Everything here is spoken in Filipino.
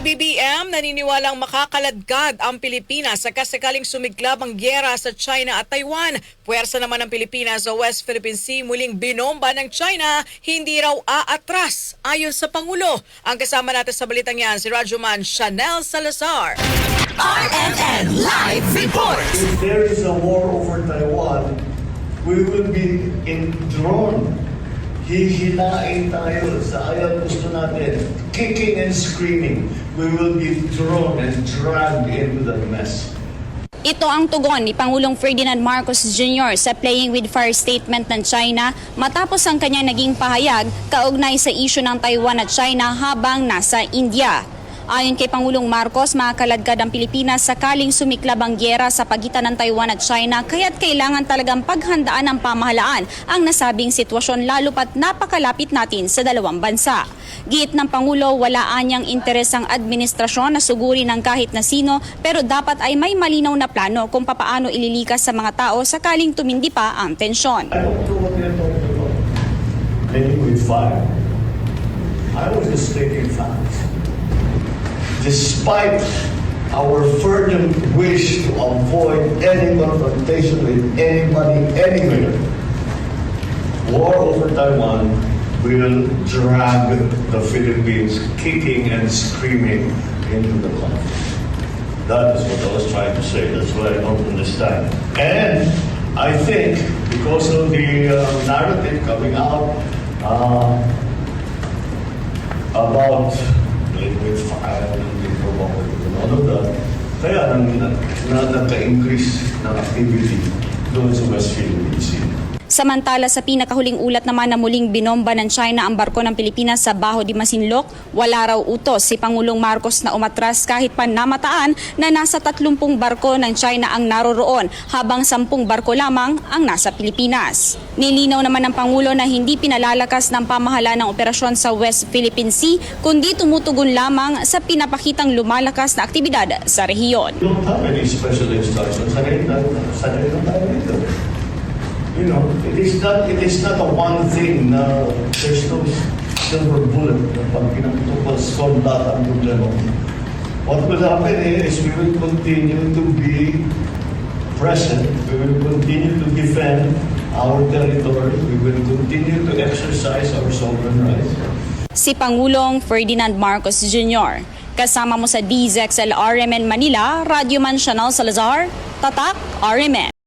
PBBM naniniwalang makakaladkad ang Pilipinas sa kasakaling sumiglab ang gyera sa China at Taiwan. Puwersa naman ng Pilipinas sa West Philippine Sea muling binomba ng China, hindi raw aatras ayon sa Pangulo. Ang kasama natin sa balitang yan si Rajuman Chanel Salazar. RNN Live Report! If there is a war over Taiwan, we will be in drone. Hihilain tayo sa ayaw gusto natin. Kicking and screaming. We will be thrown and dragged into the mess. Ito ang tugon ni Pangulong Ferdinand Marcos Jr. sa Playing with Fire statement ng China matapos ang kanyang naging pahayag kaugnay sa isyu ng Taiwan at China habang nasa India. Ayon kay Pangulong Marcos, makakaladkad ang Pilipinas sakaling sumiklab ang gyera sa pagitan ng Taiwan at China kaya't kailangan talagang paghandaan ng pamahalaan ang nasabing sitwasyon lalo pat napakalapit natin sa dalawang bansa. Giit ng Pangulo, wala anyang interes ang administrasyon na suguri ng kahit na sino pero dapat ay may malinaw na plano kung papaano ililikas sa mga tao sakaling tumindi pa ang tensyon. I don't know what they're talking about. Playing with fire. I was just stating facts. Despite our fervent wish to avoid any confrontation with anybody anywhere, war over Taiwan will drag the Philippines kicking and screaming into the conflict. That is what I was trying to say. That's why I don't understand. And I think because of the uh, narrative coming out uh, about liquid fire na, na, nagka-increase ng activity doon sa West Philippine Sea. Samantala sa pinakahuling ulat naman na muling binomba ng China ang barko ng Pilipinas sa Baho de Masinloc, wala raw utos si Pangulong Marcos na umatras kahit pa namataan na nasa 30 barko ng China ang naroroon habang 10 barko lamang ang nasa Pilipinas. Nilinaw naman ng Pangulo na hindi pinalalakas ng pamahala ng operasyon sa West Philippine Sea kundi tumutugon lamang sa pinapakitang lumalakas na aktibidad sa rehiyon. You know, it is not, it is not a one thing na there's no silver bullet na pag pinagtupal solve lahat ang problema. What will happen is we will continue to be present. We will continue to defend our territory. We will continue to exercise our sovereign rights. si Pangulong Ferdinand Marcos Jr. Kasama mo sa DZXL RMN Manila, Radyo Man Chanel Salazar, Tatak RMN.